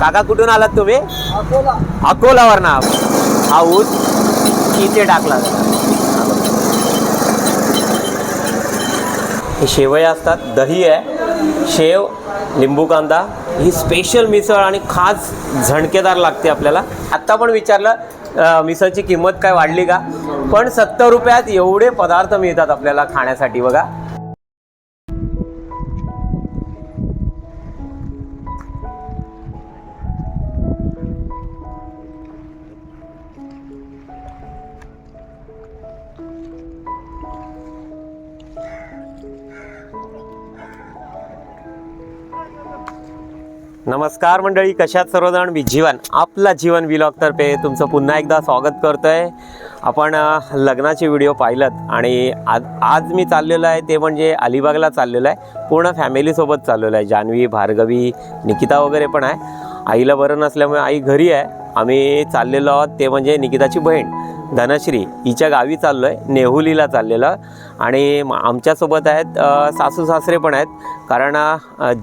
काका कुठून आलात तुम्ही? अकोलावर ना हा ऊस इथे टाकला हे शेवय असतात दही आहे शेव लिंबू कांदा. ही स्पेशल मिसळ आणि खास झणकेदार लागते आपल्याला. आत्ता पण विचारलं मिसळची किंमत काय वाढली का? पण सत्तर रुपयात एवढे पदार्थ मिळतात आपल्याला खाण्यासाठी बघा. नमस्कार मंडळी कशात सर्वजण? मी जीवन आपला जीवन विलॉगतर्फे तुमचं पुन्हा एकदा स्वागत करतो आहे आपण लग्नाचे व्हिडिओ पाहिलं आणि आज आज मी चाललेलो आहे ते म्हणजे अलिबागला चाललेलो आहे. पूर्ण फॅमिलीसोबत चाललेलो आहे. जान्हवी भार्गवी निकिता वगैरे पण आहे. आईला बरं नसल्यामुळे आई घरी आहे. आम्ही चाललेलो आहोत ते म्हणजे निकिताची बहीण धनश्री. हिच्या गावी चाललो आहे नेहुलीला चाललेलं. आणि आमच्यासोबत आहेत सासू सासरे पण आहेत. कारण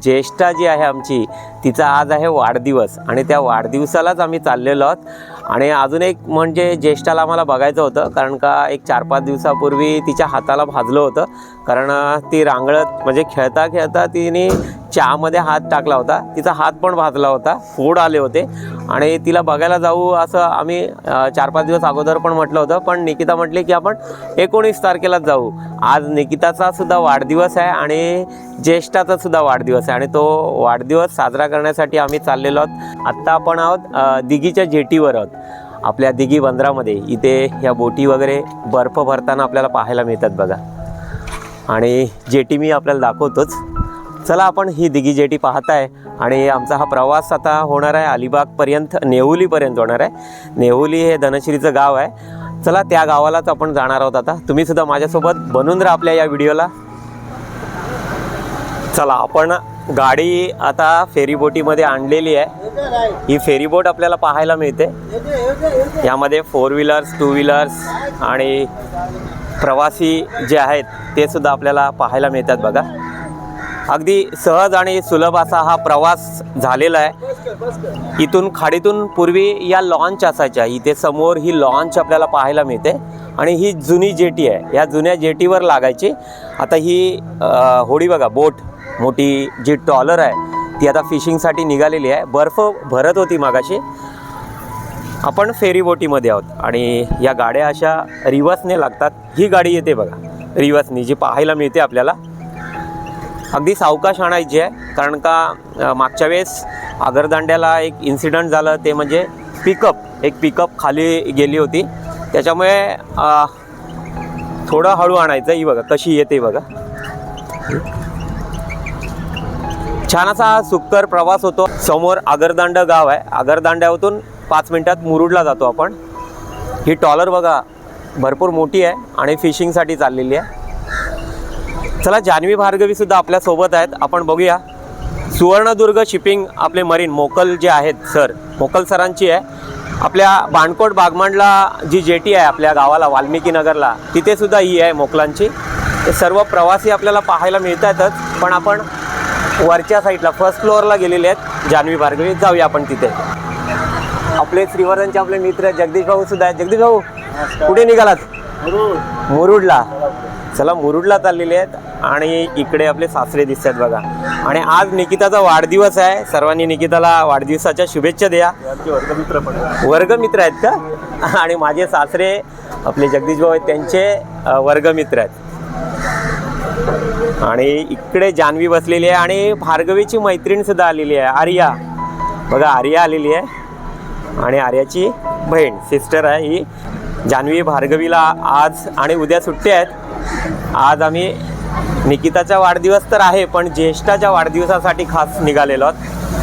ज्येष्ठा जी आहे आमची तिचा आज आहे वाढदिवस. आणि त्या वाढदिवसालाच आम्ही चाललेलो आहोत. आणि अजून एक म्हणजे ज्येष्ठाला आम्हाला बघायचं होतं कारण का एक चार पाच दिवसापूर्वी तिच्या हाताला भाजलं होतं. कारण ती रांगळत म्हणजे खेळता खेळता तिने चहामध्ये हात टाकला होता. तिचा हात पण भाजला होता फोड आले होते. आणि तिला बघायला जाऊ असं आम्ही चार पाच दिवस अगोदर पण म्हटलं होतं. पण निकिता म्हटली की आपण एकोणीस तारखेलाच जाऊ. आज निकिताचा सुद्धा वाढदिवस आहे आणि ज्येष्ठाचा सुद्धा वाढदिवस आहे. आणि तो वाढदिवस साजरा करण्यासाठी आम्ही चाललेलो आहोत. आत्ता आपण आहोत दिघीच्या जेटीवर आहोत. आपल्या दिघी बंदरामध्ये. इथे ह्या बोटी वगैरे बर्फ भरताना आपल्याला पाहायला मिळतात बघा. आणि जेटी मी आपल्याला दाखवतोच. चला आपण ही दिघी जेटी पाहताय. आणि आमचा हा प्रवास आता होणार आहे अलिबागपर्यंत नेहुलीपर्यंत होणार आहे. नेहुली हे धनश्रीचं गाव आहे. चला त्या गावालाच आपण जाणार आहोत आता. तुम्ही सुद्धा माझ्यासोबत बनून राहा आपल्या या व्हिडिओला. चला आपण गाडी आता फेरीबोटीमध्ये आणलेली आहे. ही फेरीबोट आपल्याला पाहायला मिळते. यामध्ये फोर व्हीलर्स टू व्हीलर्स आणि प्रवासी जे आहेत ते सुद्धा आपल्याला पाहायला मिळतात बघा. अगदी सहज आणि सुलभ असा हा प्रवास झालेला आहे. इथून खाडीतून पूर्वी या लॉन्च असायच्या. इथे समोर ही लॉन्च आपल्याला पाहायला मिळते. आणि ही जुनी जेटी आहे. या जुन्या जेटीवर लागायची. आता ही होडी बघा बोट. मोठी जी टॉलर आहे ती आता फिशिंगसाठी निघालेली आहे. बर्फ भरत होती मागाशी. आपण फेरी बोटीमध्ये आहोत. आणि या गाड्या अशा रिवर्सने लागतात. ही गाडी येते बघा. रिवर्सनी जी पाहायला मिळते आपल्याला. अगदी सावकाश आणायची आहे. कारण का मागच्या वेळेस आगरदांड्याला एक इन्सिडंट झालं ते म्हणजे पिकअप एक पिकअप खाली गेली होती. त्याच्यामुळे थोडं हळू आणायचं ही बघा कशी येते बघा. छान असा हा सुकर प्रवास होतो. समोर आगरदांड गाव आहे. आगरदांड्यातून पाच मिनिटात मुरुडला जातो आपण. ही टॉलर बघा भरपूर मोठी आहे आणि फिशिंगसाठी चाललेली आहे. चला जान्हवी भार्गवी सुद्धा आपल्यासोबत आहेत. आपण बघूया. सुवर्णदुर्ग शिपिंग आपले मरीन मोकल जे आहेत सर मोकल सरांची आहे. आपल्या बाणकोट बागमांडला जी जेटी आहे आपल्या गावाला वाल्मिकी नगरला तिथे सुद्धा ही आहे मोकलांची. सर्व प्रवासी आपल्याला पाहायला मिळतातच पण आपण वरच्या साईडला फर्स्ट फ्लोअरला गेलेले आहेत. जान्हवी भार्गवी जाऊया आपण तिथे. आपले श्रीवर्धनचे आपले मित्र जगदीश भाऊ सुद्धा आहेत. जगदीश भाऊ कुठे निघालात? मुरुडला. चला मुरुडला चाललेले आहेत. आणि इकडे आपले सासरे दिसतात बघा. आणि आज निकिताचा वाढदिवस आहे. सर्वांनी निकिताला वाढदिवसाच्या शुभेच्छा द्या. वर्गमित्र पण वर्गमित्र आहेत का? आणि माझे सासरे आपले जगदीश भाऊ आहेत. त्यांचे वर्गमित्र आहेत. आणि इकडे जान्हवी बसलेली आहे आणि भार्गवीची मैत्रीण सुद्धा आलेली आहे. आर्या. बघा आर्या आलेली आहे. आणि आर्याची बहीण सिस्टर आहे ही. जान्हवी भार्गवीला आज आणि उद्या सुट्टी आहेत. आज आम्ही निकिताचा वाढदिवस तर आहे पण ज्येष्ठाच्या वाढदिवसासाठी खास निघालेलो आहोत.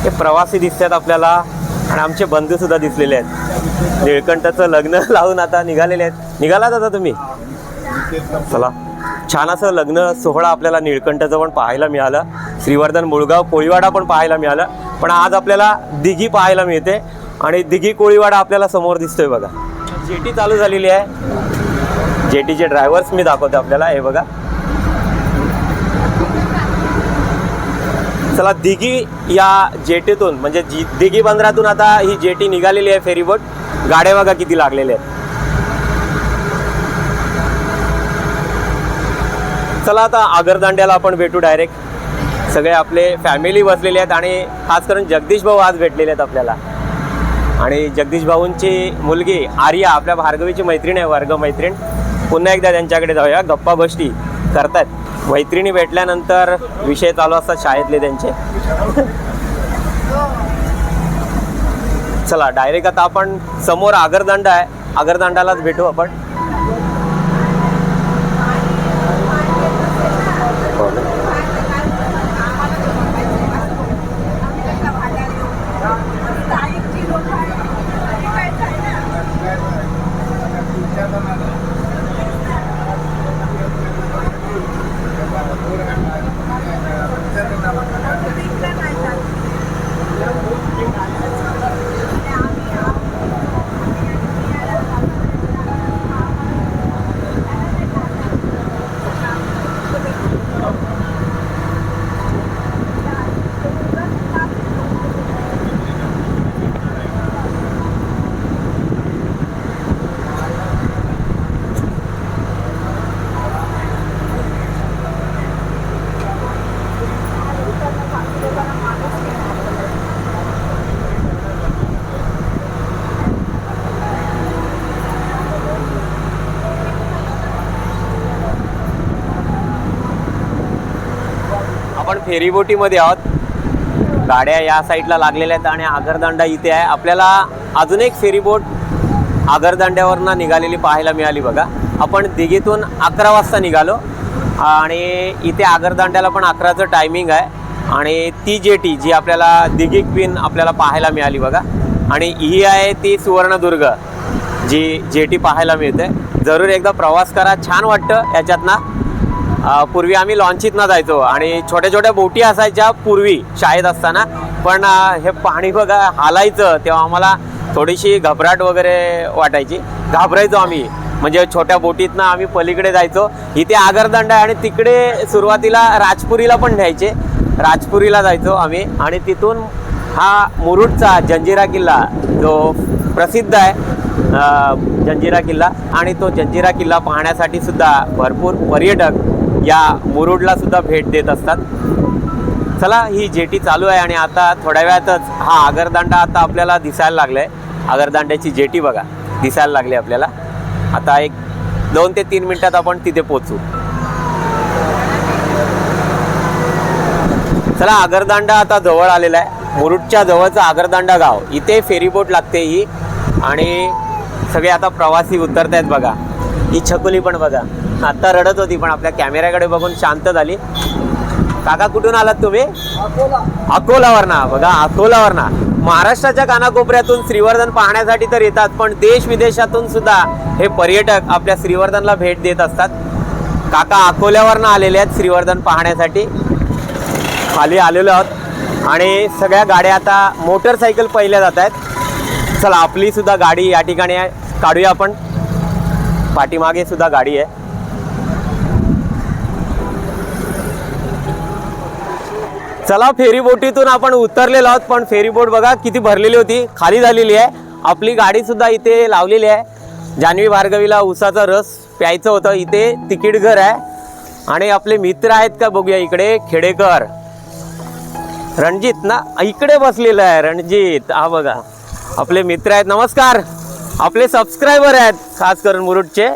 हे प्रवासी दिसतात आपल्याला आणि आमचे बंधूसुद्धा दिसलेले आहेत. निळकंठाचं लग्न लावून आता निघालेले आहेत. निघालात आता तुम्ही? चला. छान असं लग्न सोहळा आपल्याला निळकंठाचं पण पाहायला मिळालं. श्रीवर्धन मुळगाव कोळीवाडा पण पाहायला मिळालं. पण आज आपल्याला दिघी पाहायला मिळते. आणि दिघी कोळीवाडा आपल्याला समोर दिसतोय बघा. जेटी चालू झालेली आहे. जेटीचे ड्रायव्हर्स मी दाखवते आपल्याला. हे बघा. चला दिघी या जेटीतून म्हणजे जी दिघी बंदरातून आता ही जेटी निघालेली आहे फेरीबोट गाड्या बघा किती लागलेल्या आहेत. चला आता आगरदांड्याला आपण भेटू डायरेक्ट सगळे आपले फॅमिली बसलेले आहेत आणि खास करून जगदीश भाऊ आज भेटलेले आहेत आपल्याला. आणि जगदीश भाऊंची मुलगी आर्या आपल्या भार्गवीची मैत्रीण आहे वर्ग मैत्रीण. पुन्हा एकदा त्यांच्याकडे जाऊया गप्पा गोष्टी करतात मैत्रिणी भेटल्यानंतर विषय चालू असतात शाळेतले त्यांचे. चला डायरेक्ट आता आपण समोर आगरदांडा आहे. आगरदांडालाच भेटू आपण. फेरीबोटीमध्ये आहोत. गाड्या या साईडला लागलेल्या आहेत आणि आगरदांडा इथे आहे. आपल्याला अजून एक फेरीबोट आगरदांड्यावरनं निघालेली पाहायला मिळाली बघा. आपण दिघीतून अकरा वाजता निघालो. आणि इथे आगरदांड्याला पण अकराचं टायमिंग आहे. आणि ती जेटी जी आपल्याला दिघी क्वीन आपल्याला पाहायला मिळाली बघा. आणि ही आहे ती सुवर्णदुर्ग जी जेटी पाहायला मिळते. जरूर एकदा प्रवास करा. छान वाटतं याच्यातनं. पूर्वी आम्ही लॉन्चितनं जायचो आणि छोट्या छोट्या बोटी असायच्या पूर्वी शाळेत असताना. पण हे पाणी बघा हालायचं तेव्हा आम्हाला थोडीशी घबराट वगैरे वाटायची. घाबरायचो आम्ही. म्हणजे छोट्या बोटीतनं आम्ही पलीकडे जायचो. इथे आगरदंड आहे आणि तिकडे सुरुवातीला राजपुरीला पण न्यायचे. राजपुरीला जायचो आम्ही आणि तिथून हा मुरुडचा जंजिरा किल्ला जो प्रसिद्ध आहे जंजिरा किल्ला आणि तो जंजिरा किल्ला पाहण्यासाठी सुद्धा भरपूर पर्यटक या मुरुडला सुद्धा भेट देत असतात. चला ही जेटी चालू आहे आणि आता थोड्या वेळातच हा आगरदांडा आता आपल्याला दिसायला लागलाय. आगरदांड्याची जेटी बघा दिसायला लागली आपल्याला. आता एक दोन ते तीन मिनिटात आपण तिथे पोचू चला आगरदांडा आता जवळ आलेला आहे. मुरुडच्या जवळचं आगरदांडा गाव इथे फेरीबोट लागते ही. आणि सगळे आता प्रवासी उतरत आहेत बघा. ही छकुली पण बघा. आता रडत होती पण आपल्या कॅमेऱ्याकडे बघून शांत झाली. काका कुठून आलात तुम्ही? अकोलावरना. बघा अकोलावरना. महाराष्ट्राच्या कानाकोपऱ्यातून श्रीवर्धन पाहण्यासाठी तर येतात पण देश विदेशातून सुद्धा हे पर्यटक आपल्या श्रीवर्धनला भेट देत असतात. काका अकोल्यावरनं आलेले आहेत श्रीवर्धन पाहण्यासाठी. खाली आलेलो आहोत. आणि सगळ्या गाड्या आता मोटरसायकल पहिल्या जात आहेत. चला आपली सुद्धा गाडी या ठिकाणी काढूया आपण. पाठीमागे सुद्धा गाडी आहे. चला फेरीबोटीतून आपण उतरलेलो आहोत पण फेरीबोट बघा किती भरलेली होती खाली झालेली आहे. आपली गाडीसुद्धा इथे लावलेली आहे. जान्हवी भार्गवीला उसाचा रस प्यायचं होतं. इथे तिकीट घर आहे. आणि आपले मित्र आहेत का बघूया इकडे खेडेकर. रणजित ना इकडे बसलेलं आहे रणजित. हा बघा. आपले मित्र आहेत नमस्कार. आपले सबस्क्रायबर आहेत खास करून मुरुडचे.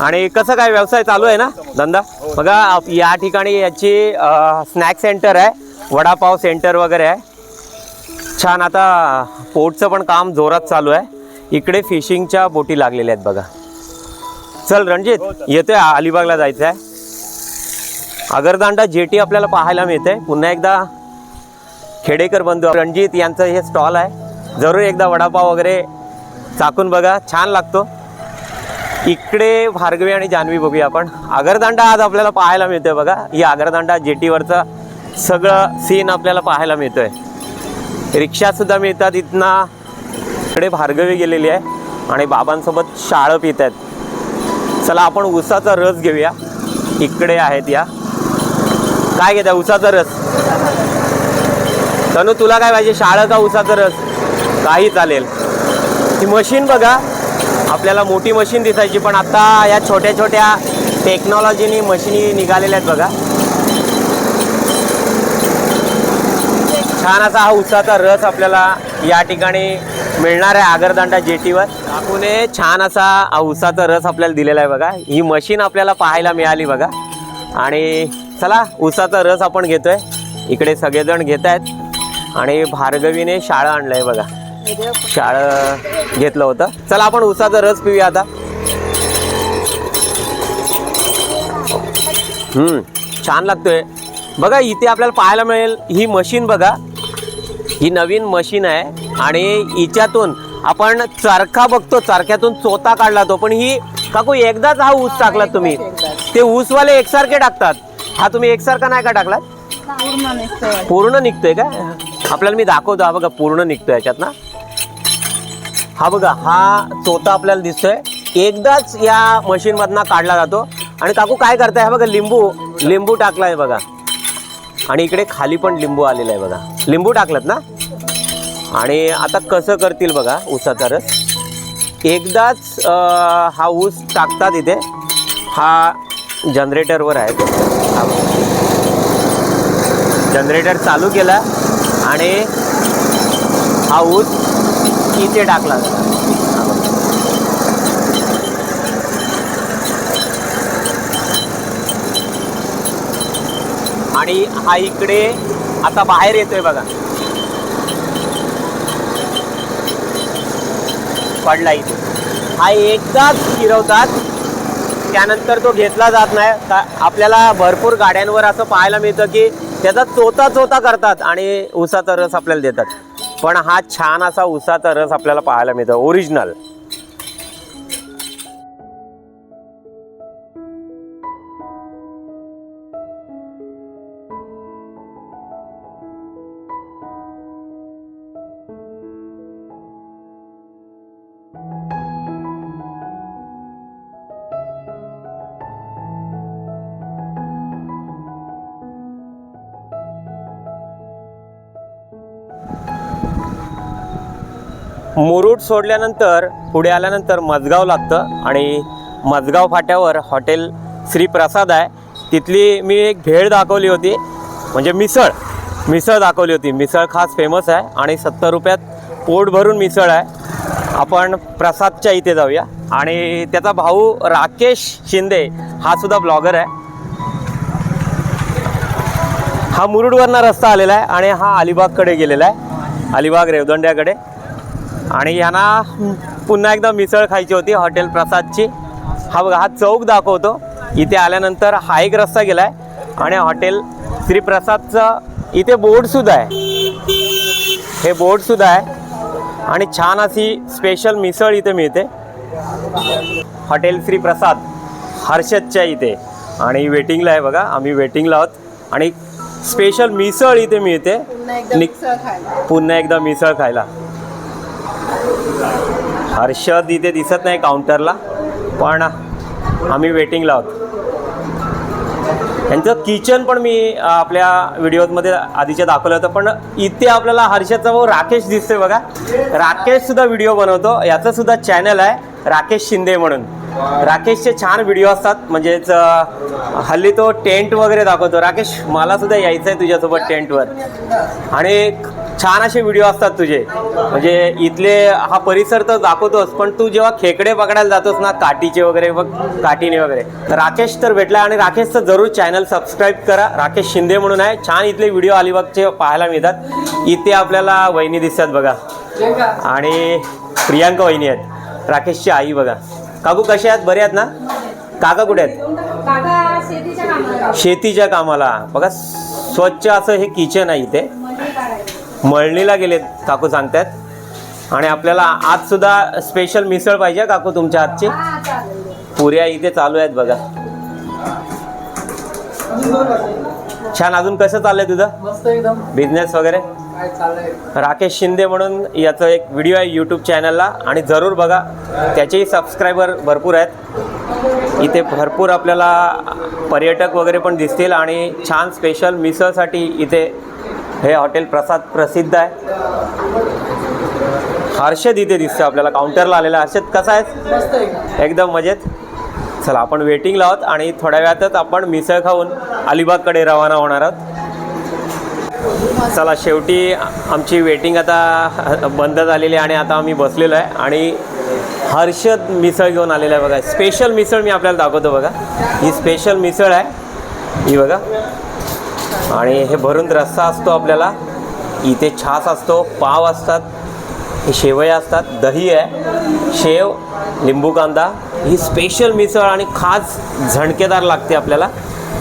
आणि कसं काय व्यवसाय चालू आहे ना धंदा? बघा या ठिकाणी याची स्नॅक सेंटर आहे. वडापाव सेंटर वगैरे आहे. छान आता पोटचं पण काम जोरात चालू आहे. इकडे फिशिंगच्या बोटी लागलेल्या आहेत बघा. चल रणजित येतोय अलिबागला जायचं आहे आगरदांडा जेटी आपल्याला पाहायला मिळते पुन्हा एकदा खेडेकर बंधू रणजित यांचं हे स्टॉल आहे. जरूर एकदा वडापाव वगैरे चाकून बघा. छान लागतो. इकडे भार्गवी आणि जान्हवी बघूया आपण. आगरदांडा आज आपल्याला पाहायला मिळतोय बघा. ही आगरदांडा जेटीवरचं सगळं सीन आपल्याला पाहायला मिळतोय. आहे रिक्षासुद्धा मिळतात. इथनं इकडे भार्गवी गेलेली आहे आणि बाबांसोबत शाळं पित आहेत. चला आपण उसाचा रस घेऊया. इकडे आहेत या. काय घेता? उसाचा रस. तनु तुला काय पाहिजे? शाळा का उसाचा रस? काही चालेल. ती मशीन बघा. आपल्याला मोठी मशीन दिसायची पण आता या छोट्या छोट्या टेक्नॉलॉजीनी मशीनी निघालेल्या आहेत बघा. छान असा हा उसाचा रस आपल्याला या ठिकाणी मिळणार आहे आगरदांडा जेटीवर. काकूने छान असा हा उसाचा रस आपल्याला दिलेला आहे बघा. ही मशीन आपल्याला पाहायला मिळाली बघा. आणि चला उसाचा रस आपण घेतोय. इकडे सगळेजण घेत आहेत. आणि भार्गवीने शाळा आणलंय बघा. शाळा घेतलं होतं. चला आपण उसाचा रस पिऊया आता. हम्म छान लागतोय. बघा इथे आपल्याला पाहायला मिळेल ही मशीन बघा. ही नवीन मशीन आहे आणि हिच्यातून आपण चरखा बघतो चरख्यातून चोता काढला तो. पण ही काकू एकदाच हा ऊस टाकला तुम्ही. ते ऊसवाले एकसारखे टाकतात. हा तुम्ही एकसारखा नाही का टाकलात? पूर्ण निघतोय का? आपल्याला मी दाखवतो. हा बघा पूर्ण निघतोय याच्यात ना. हा बघा हा चोता आपल्याला दिसतोय. एकदाच या मशीन मधनं काढला जातो. आणि काकू काय करताय? हा बघा लिंबू लिंबू टाकलाय बघा. आणि इकडे खाली पण लिंबू आलेला आहे बघा. लिंबू टाकलात ना? आणि आता कसं करतील बघा ऊसाचा रस? एकदाच हा ऊस टाकतात इथे. हा जनरेटरवर आहे. जनरेटर चालू केला आणि हा ऊस इथे टाकला. आणि हा इकडे आता बाहेर येतोय बघा. पडला इथे. हा एकदाच फिरवतात. त्यानंतर तो घेतला जात नाही. का आपल्याला भरपूर गाड्यांवर असं पाहायला मिळतं की त्याचा चोता चोता करतात आणि उसाचा रस आपल्याला देतात. पण हा छान असा उसाचा रस आपल्याला पाहायला मिळतो. ओरिजिनल मुरुड सोडल्यानंतर पुढे आल्यानंतर मजगाव लागतं आणि मजगाव फाट्यावर हॉटेल श्रीप्रसाद आहे. तिथली मी एक भेळ दाखवली होती. म्हणजे मिसळ. मिसळ दाखवली होती. मिसळ खास फेमस आहे आणि सत्तर रुपयात पोट भरून मिसळ आहे. आपण प्रसादच्या इथे जाऊया. आणि त्याचा भाऊ राकेश शिंदे हा सुद्धा ब्लॉगर आहे. हा मुरुडवरनं रस्ता आलेला आहे आणि हा अलिबागकडे गेलेला आहे. अलिबाग रेवदंड्याकडे. आणि यांना पुन्हा एकदा मिसळ खायची होती हॉटेल प्रसादची. हा बघा हा चौक दाखवतो. इथे आल्यानंतर हा एक रस्ता गेलाय आणि हॉटेल श्री प्रसादचं इथे बोर्डसुद्धा आहे. हे बोर्डसुद्धा आहे. आणि छान अशी स्पेशल मिसळ इथे मिळते. हॉटेल श्री प्रसाद हर्षदच्या इथे. आणि वेटिंगला आहे बघा आम्ही वेटिंगला आहोत. आणि स्पेशल मिसळ इथे मिळते पुन्हा एकदा मिसळ खायला हर्षद इथे दिसत नाही काउंटरला पण आम्ही वेटिंगला आहोत यांचं किचन पण मी आपल्या व्हिडिओमध्ये आधीच्या दाखवलं होतं पण इथे आपल्याला हर्षदचा भाऊ राकेश दिसतोय बघा. राकेशसुद्धा व्हिडिओ बनवतो. याचं सुद्धा चॅनल आहे राकेश शिंदे म्हणून. राकेशचे छान व्हिडिओ असतात. म्हणजेच हल्ली तो टेंट वगैरे दाखवतो. राकेश मला सुद्धा यायचं आहे तुझ्यासोबत टेंटवर आणि छान असे व्हिडिओ असतात तुझे. म्हणजे इथले हा परिसर तर दाखवतोस पण तू जेव्हा खेकडे पकडायला जातोस ना काठीचे वगैरे बघ काठीने वगैरे तर राकेश तर भेटला आणि राकेशचं जरूर चॅनल सबस्क्राईब करा. राकेश शिंदे म्हणून आहे. छान इथले व्हिडिओ अलिबागचे पाहायला मिळतात. इथे आपल्याला वहिनी दिसतात बघा. आणि प्रियांका वहिनी आहेत. राकेशची आई बघा. काकू कसे आहेत? बरे आहेत ना? काका कुठे आहेत? शेतीच्या कामाला. बघा स्वच्छ असं हे किचन आहे इथे. मळणीला गेलेत काकू सांगतात. आणि आपल्याला आज सुद्धा स्पेशल मिसळ पाहिजे काकू तुमच्या हातची. हा चालेल. पुऱ्या इथे चालू आहेत बघा. छान अजून कसं चाललंय तुझं? मस्त एकदम. बिझनेस वगैरे? काय चाललंय? राकेश शिंदे म्हणून याचं एक व्हिडिओ आहे यूट्यूब चॅनलला आणि जरूर बघा त्याचेही सबस्क्रायबर भरपूर आहेत. इथे भरपूर आपल्याला पर्यटक वगैरे पण दिसतील आणि छान स्पेशल मिसळसाठी इथे हे हॉटेल प्रसाद प्रसिद्ध आहे. हर्षद इथे दिसतं आपल्याला. काउंटरला आलेला. हर्षद कसा आहे. एकदम मजेत. चला आपण वेटिंगला आहोत आणि थोड्या वेळातच आपण मिसळ खाऊन अलिबागकडे रवाना होणार आहोत. चला शेवटी आमची वेटिंग आता बंद झालेली आहे आणि आता आम्ही बसलेलो आहे. आणि हर्षद मिसळ घेऊन आलेलं आहे बघा. स्पेशल मिसळ मी आपल्याला दाखवतो बघा. ही स्पेशल मिसळ आहे. ही बघा. आणि हे भरून रस्सा असतो आपल्याला. इथे छास असतो पाव असतात हे शेवया असतात दही आहे शेव लिंबू कांदा ही स्पेशल मिसळ आणि खास झणकेदार लागते आपल्याला.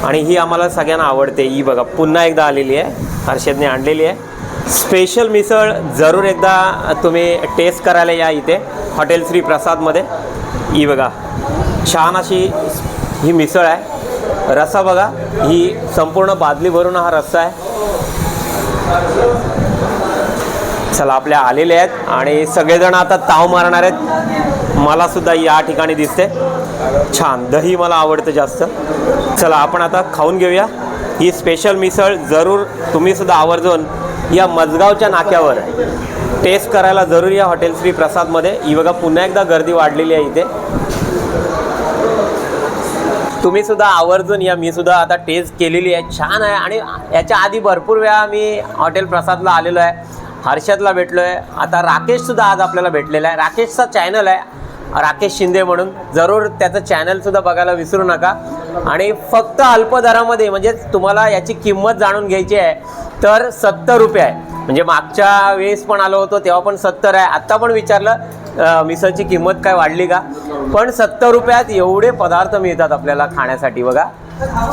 आणि ही आम्हाला सगळ्यांना आवडते. ही बघा पुन्हा एकदा आलेली आहे. हर्षदने आणलेली आहे. स्पेशल मिसळ जरूर एकदा तुम्ही टेस्ट करायला या इथे हॉटेल श्री प्रसादमध्ये. ही बघा छान अशी ही मिसळ आहे. रस्सा बघा ही संपूर्ण बादली भरून हा रस्सा आहे. चला आपल्या आलेले आहेत आणि सगळेजण आता ताव मारणार आहेत. मला सुद्धा या ठिकाणी दिसते. छान दही मला आवडतं जास्त. चला आपण आता खाऊन घेऊया. ही स्पेशल मिसळ जरूर तुम्ही सुद्धा आवर्जून या मजगावच्या नाक्यावर टेस्ट करायला जरूर या हॉटेल श्री प्रसादमध्ये. ही बघा पुन्हा एकदा गर्दी वाढलेली आहे इथे. तुम्ही सुद्धा आवर्जून या मी सुद्धा आता टेस्ट केलेली आहे छान आहे. आणि याच्या आधी भरपूर वेळा मी हॉटेल प्रसादला आलेलो आहे हर्षदला भेटलो आहे आता राकेशसुद्धा आज आपल्याला भेटलेला आहे. राकेशचा चॅनल आहे. राकेश शिंदे म्हणून. जरूर त्याचं चॅनलसुद्धा बघायला विसरू नका. आणि फक्त अल्प दरामध्ये म्हणजे तुम्हाला याची किंमत जाणून घ्यायची आहे तर सत्तर रुपये आहे. म्हणजे मागच्या वेळेस पण आलो होतो तेव्हा पण सत्तर आहे. आत्ता पण विचारलं मिसळची किंमत काय वाढली का? पण सत्तर रुपयात एवढे पदार्थ मिळतात आपल्याला खाण्यासाठी बघा.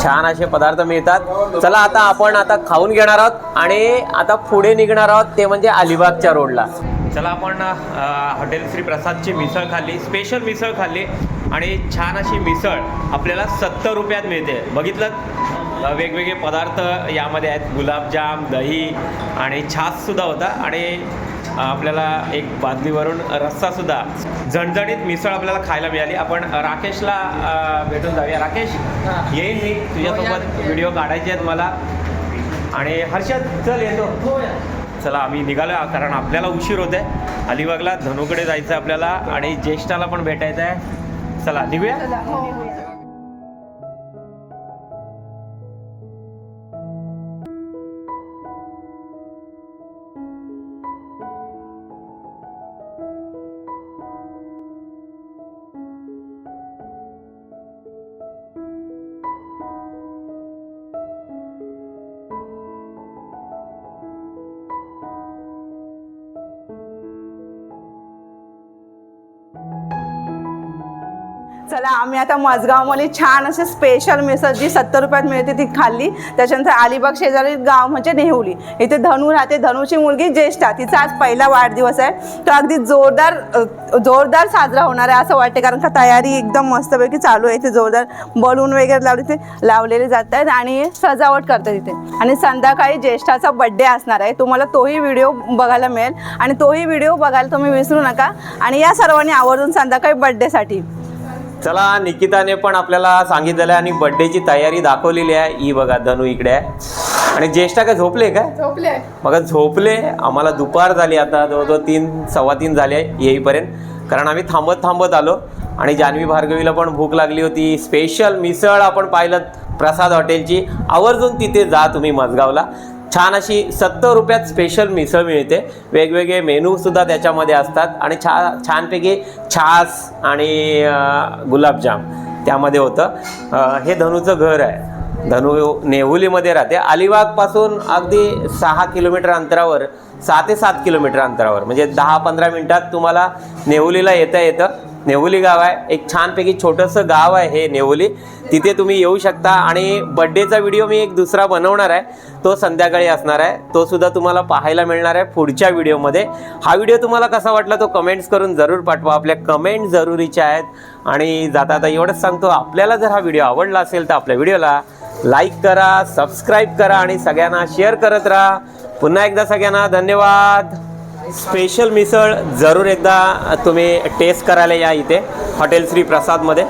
छान असे पदार्थ मिळतात. चला आता आपण आता खाऊन घेणार आहोत आणि आता पुढे निघणार आहोत ते म्हणजे अलिबागच्या रोडला. चला आपण हॉटेल श्री प्रसादची मिसळ खाल्ली स्पेशल मिसळ खाल्ली आणि छान अशी मिसळ आपल्याला सत्तर रुपयात मिळते. बघितलं? वेगवेगळे पदार्थ यामध्ये आहेत. गुलाबजाम दही आणि छाससुद्धा होता. आणि आपल्याला एक बादलीवरून रस्सासुद्धा झणझणीत मिसळ आपल्याला खायला मिळाली. आपण राकेशला भेटून जाऊया. राकेश येईन मी. तुझ्यासोबत व्हिडिओ काढायचे आहेत मला. आणि हर्षद चल येतो. चला आम्ही निघालो कारण आपल्याला उशीर होत आहे अलिबागला धनुकडे जायचं आहे आपल्याला. आणि ज्येष्ठाला पण भेटायचं आहे. चला निघूया. चला आम्ही आता मजगावमध्ये छान असे स्पेशल मिसळ जी सत्तर रुपयात मिळते ती खाल्ली. त्याच्यानंतर अलिबाग शेजारी गाव म्हणजे नेहुली. इथे धनु राहते. धनूची मुलगी ज्येष्ठा. तिचा आज पहिला वाढदिवस आहे. तो अगदी जोरदार जोरदार साजरा होणार आहे असं वाटते. कारण का तयारी एकदम मस्तपैकी चालू आहे. इथे जोरदार बलून वगैरे लावले ते लावलेले जात आहेत आणि सजावट करतात इथे. आणि संध्याकाळी ज्येष्ठाचा बड्डे असणार आहे. तुम्हाला तोही व्हिडिओ बघायला मिळेल. आणि तोही व्हिडिओ बघायला तुम्ही विसरू नका. आणि या सर्वांनी आवर्जून संध्याकाळी बड्डेसाठी चला निकिताने पण आपल्याला सांगितलेलं आहे आणि बड्डेची तयारी दाखवलेली आहे. ही बघा धनु इकडे आहे. आणि ज्येष्ठा काय झोपले काय झोपले. मग झोपले. आम्हाला दुपार झाली आता जवळजवळ तीन सव्वा तीन झाले येईपर्यंत. कारण आम्ही थांबत थांबत आलो. आणि जान्हवी भार्गवीला पण भूक लागली होती. स्पेशल मिसळ आपण पाहिलं प्रसाद हॉटेलची. आवर्जून तिथे जा तुम्ही मजगावला. छान अशी सत्तर रुपयात स्पेशल मिसळ मिळते. वेगवेगळे मेनूसुद्धा त्याच्यामध्ये असतात. आणि छा छानपैकी छास आणि गुलाबजाम त्यामध्ये होतं. हे धनुचं घर आहे. धनु नेहुलीमध्ये राहते. अलिबागपासून अगदी सहा किलोमीटर अंतरावर सहा ते सात किलोमीटर अंतरावर म्हणजे दहा पंधरा मिनटात तुम्हाला नेहुलीला येता येतं. नेवली गाव आहे. एक छानपैकी छोटंसं गाव आहे हे नेवोली. तिथे तुम्ही येऊ शकता आणि बड्डेचा व्हिडिओ मी एक दुसरा बनवणार आहे. तो संध्याकाळी असणार आहे. तो सुद्धा तुम्हाला पाहायला मिळणार आहे पुढच्या व्हिडिओमध्ये हा व्हिडिओ तुम्हाला कसा वाटला तो कमेंट्स करून जरूर पाठवा. आपल्या कमेंट जरुरीच्या आहेत. आणि जाता आता एवढंच सांगतो आपल्याला जर हा व्हिडिओ आवडला असेल तर आपल्या व्हिडिओला लाईक करा सबस्क्राईब करा आणि सगळ्यांना शेअर करत राहा. पुन्हा एकदा सगळ्यांना धन्यवाद. स्पेशल मिसळ जरूर एकदा तुम्ही टेस्ट करायला या इथे. हॉटेल श्री प्रसादमध्ये.